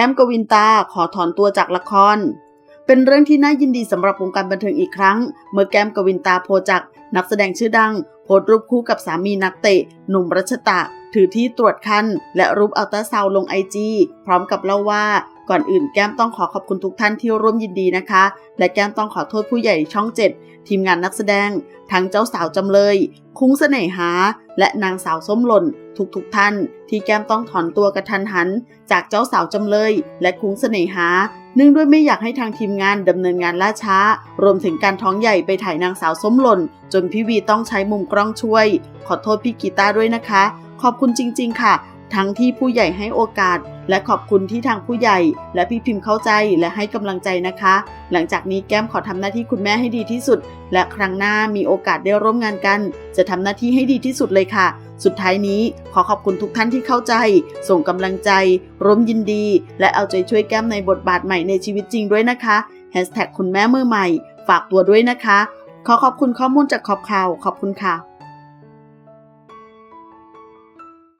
ก้มกวินตาขอถอนตัวจากละคร เป็นเรื่องที่น่ายินดีสำหรับวงการบันเทิงอีกครั้ง เมื่อแก้มกวินตาโพจักนักแสดงชื่อดัง โพสรูปคู่กับสามีนักเตะ หนุ่มรัชตะ ถือที่ตรวจคันและรูปอัลตราซาวลงไอจีพร้อมกับเล่าว่า ก่อนอื่นแก้มต้องขอขอบคุณทุกท่านที่ร่วมยินดีนะคะ และแก้มต้องขอโทษผู้ใหญ่ช่องเจ็ดทีมงานนักแสดง ทั้งเจ้าสาวจำเลย คุ้งเสน่หา และนางสาวส้มหล่น ทุกๆทท่าน ที่แก้มต้องถอนตัวกระทันหัน จากเจ้าสาวจำเลย และคุ้งเสน่หา เนื่องด้วยไม่อยากให้ทางทีมงานดำเนินงานล่าช้า รวมถึงการท้องใหญ่ไปถ่ายนางสาวส้มหล่น จนพี่วีต้องใช้มุมกล้องช่วย ขอโทษพี่กีตาร์ด้วยนะคะ ขอบคุณจริง ๆ ค่ะ ทั้งที่ผู้ใหญ่ให้โอกาส และขอบคุณที่ทางผู้ใหญ่ และพี่พิมพ์เข้าใจและให้กำลังใจนะคะ หลังจากนี้แก้มขอทำหน้าที่คุณแม่ให้ดีที่สุด และครั้งหน้ามีโอกาสได้ร่วมงานกัน จะทำหน้าที่ให้ดีที่สุดเลยค่ะ สุดท้ายนี้ขอขอบคุณทุกท่านที่เข้าใจ ส่งกำลังใจร่วมยินดี และเอาใจช่วยแก้มในบทบาทใหม่ในชีวิตจริงด้วยนะคะ Hashtag คุณแม่มือใหม่ ฝากตัวด้วยนะคะ ขอขอบคุณข้อมูลจากขอบข่าวขอบคุณค่ะ